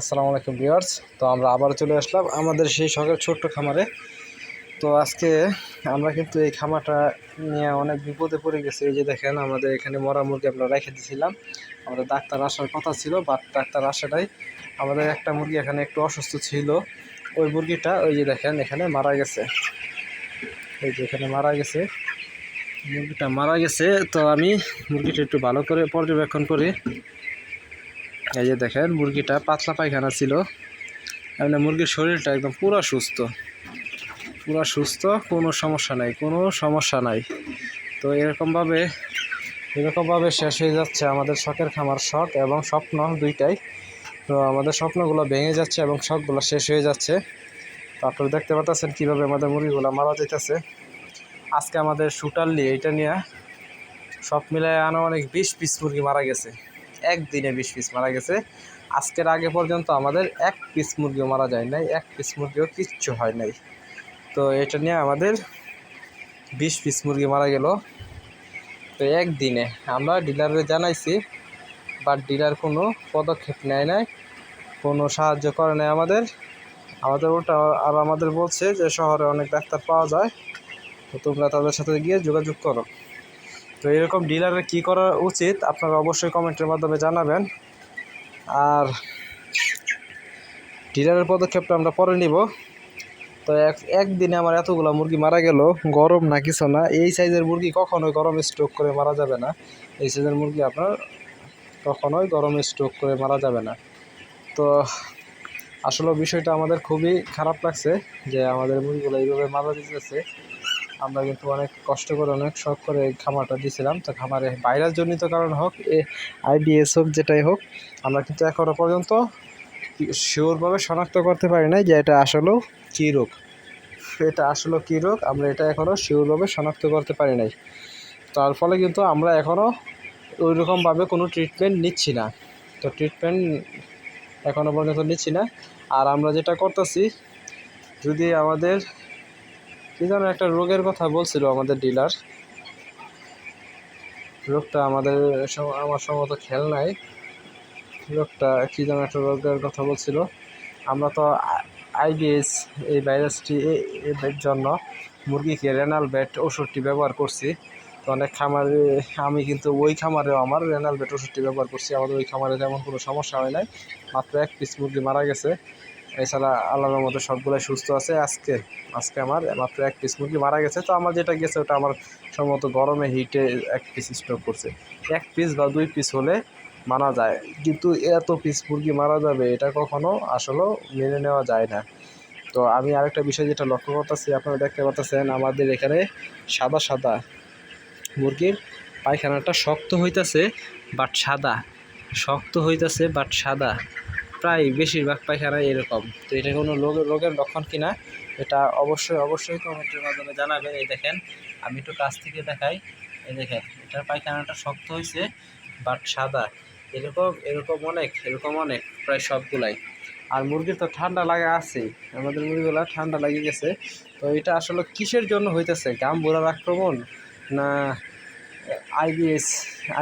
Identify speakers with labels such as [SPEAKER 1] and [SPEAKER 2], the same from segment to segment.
[SPEAKER 1] আসসালামু আলাইকুম ভিউয়ার্স। তো আমরা আবার চলে আসলাম আমাদের সেই শখের ছোট্ট খামারে। তো আজকে আমরা কিন্তু এই খামারটা নিয়ে অনেক বিপদে পড়ে গেছি। এই যে দেখেন, আমাদের এখানে মরা মুরগি আমরা রেখে দিয়েছিলাম আমাদের ডাক্তার আসার কথা ছিল বাট ডাক্তার আসাটাই আমাদের একটা মুরগি এখানে একটু অসুস্থ ছিল। ওই মুরগিটা, ওই যে দেখেন, এখানে মারা গেছে। এই যে এখানে মারা গেছে। মুরগিটা মারা গেছে। তো আমি মুরগিটা একটু ভালো করে পর্যবেক্ষণ করি। এই যে দেখেন, মুরগিটা পাতলা পায়খানা ছিল। এমনি মুরগির শরীরটা একদম পুরো সুস্থ। পুরো সুস্থ, কোনো সমস্যা নাই, কোনো সমস্যা নাই। তো এরকমভাবে এরকমভাবে শেষ হয়ে যাচ্ছে আমাদের শখের খামার শখ এবং স্বপ্ন দুইটাই। তো আমাদের স্বপ্নগুলো ভেঙে যাচ্ছে এবং শখগুলো শেষ হয়ে যাচ্ছে। তো আপনারা দেখতে পাচ্ছেন কীভাবে আমাদের মুরগিগুলো মারা যেতেছে আজকে আমাদের শুটারলি এটা নিয়ে সব মিলায় আনুমানিক বিশ পিস মুরগি মারা গেছে। একদিনে বিশ পিস মারা গেছে। আজকের আগে পর্যন্ত আমাদের এক পিস মুরগিও মারা যায় নাই, এক পিস মুরগিও কিচ্ছু হয় নাই। তো এটা নিয়ে আমাদের বিশ পিস মুরগি মারা গেল। তো একদিনে আমরা ডিলারে জানাইছি, বাট ডিলার কোনো পদক্ষেপ নেয় নাই, কোনো সাহায্য করে নাই আমাদের। আমাদের ওটা আর আমাদের বলছে যে শহরে অনেক ডাক্তার পাওয়া যায়, তো তোমরা তাদের সাথে গিয়ে যোগাযোগ করো। তো এরকম ডিলারের কী করা উচিত, আপনারা অবশ্যই কমেন্টের মাধ্যমে জানাবেন। আর ডিলারের পদক্ষেপটা আমরা পরে নিব। তো এক, একদিনে আমার এতগুলো মুরগি মারা গেল, গরম না কিছু না, এই সাইজের মুরগি কখনোই গরমে স্ট্রোক করে মারা যাবে না। এই সাইজের মুরগি আপনার কখনোই গরমে স্ট্রোক করে মারা যাবে না। তো আসলে বিষয়টা আমাদের খুবই খারাপ লাগছে যে আমাদের মুরগিগুলো এইভাবে মারা দিতেছে আমরা কিন্তু অনেক কষ্ট করে, অনেক শখ করে এই খামারটা দিয়েছিলাম তো খামারে ভাইরাস জনিত কারণ হোক, এ আইবিএস হোক, যেটাই হোক, আমরা কিন্তু এখনও পর্যন্ত শিওরভাবে শনাক্ত করতে পারি নাই যে এটা আসলেও কী রোগ। এটা আসলে কী রোগ, আমরা এটা এখনও শিওরভাবে শনাক্ত করতে পারি নাই। তার ফলে কিন্তু আমরা এখনও ওইরকমভাবে কোনো ট্রিটমেন্ট নিচ্ছি না। তো ট্রিটমেন্ট এখনও পর্যন্ত নিচ্ছি না। আর আমরা যেটা করতেছি, যদি আমাদের কী যেন একটা রোগের কথা বলছিল আমাদের ডিলার রোগটা আমাদের আমার সম্ভবত খেয়াল নাই। রোগটা কী যেন একটা রোগের কথা বলছিল। আমরা তো আইবিএস এই ভাইরাসটি এর জন্য মুরগিকে রেনাল ব্যাট ওষুধটি ব্যবহার করছি। তো অনেক খামারে, আমি কিন্তু ওই খামারেও আমার রেনাল ব্যাট ওষুধটি ব্যবহার করছি। আমাদের ওই খামারে তেমন কোনো সমস্যা হয় নাই। মাত্র এক পিস মুরগি মারা গেছে। এছাড়া আল্লাহর মতো সবগুলাই সুস্থ আছে। আজকে আজকে আমার মাত্র এক পিস মুরগি মারা গেছে। তো আমার যেটা গেছে, ওটা আমার সম্ভবত গরমে হিটে এক পিস স্টক করছে। এক পিস বা দুই পিস হলে মারা যায়। কিন্তু এত পিস মুরগি মারা যাবে, এটা কখনো আসলেও মেনে নেওয়া যায় না। তো আমি আরেকটা বিষয় যেটা লক্ষ্য করতেছি, আপনারা দেখতে পাচ্ছেন আমাদের এখানে সাদা সাদা মুরগির পায়খানাটা শক্ত হইতাছে বাট সাদা। শক্ত হইতাছে বাট সাদা। প্রায় বেশিরভাগ পায়খানা এরকম। তো এটা কোনো রোগের লক্ষণ কিনা, এটা অবশ্যই অবশ্যই কমেন্টের মাধ্যমে জানাবেন। এই দেখেন, আমি একটু কাছ থেকে দেখাই। এই দেখেন, এটার পায়খানাটা শক্ত হয়েছে বাট সাদা। এরকম এরকম অনেক এরকম অনেক, প্রায় সবগুলাই। আর মুরগির তো ঠান্ডা লাগা আছেই আমাদের মুরগিগুলো ঠান্ডা লাগে গেছে। তো এটা আসলে কিসের জন্য হইতেছে? গাম বোরার আক্রমণ? না আইবিএস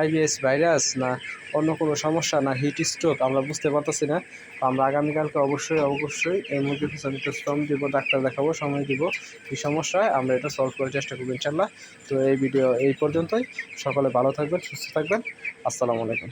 [SPEAKER 1] আইবিএস ভাইরাস না অন্য কোনো সমস্যা না হিট স্ট্রোক আমরা বুঝতে পারতেছি না। তো আমরা আগামীকালকে অবশ্যই অবশ্যই এই মুরগির পিছনে একটু শ্রম দেবো, ডাক্তার দেখাবো, সময় দিব এই সমস্যায় আমরা এটা সলভ করার চেষ্টা করব ইনশাল্লাহ। তো এই ভিডিও এই পর্যন্তই। সকলে ভালো থাকবেন, সুস্থ থাকবেন। আসসালামু আলাইকুম।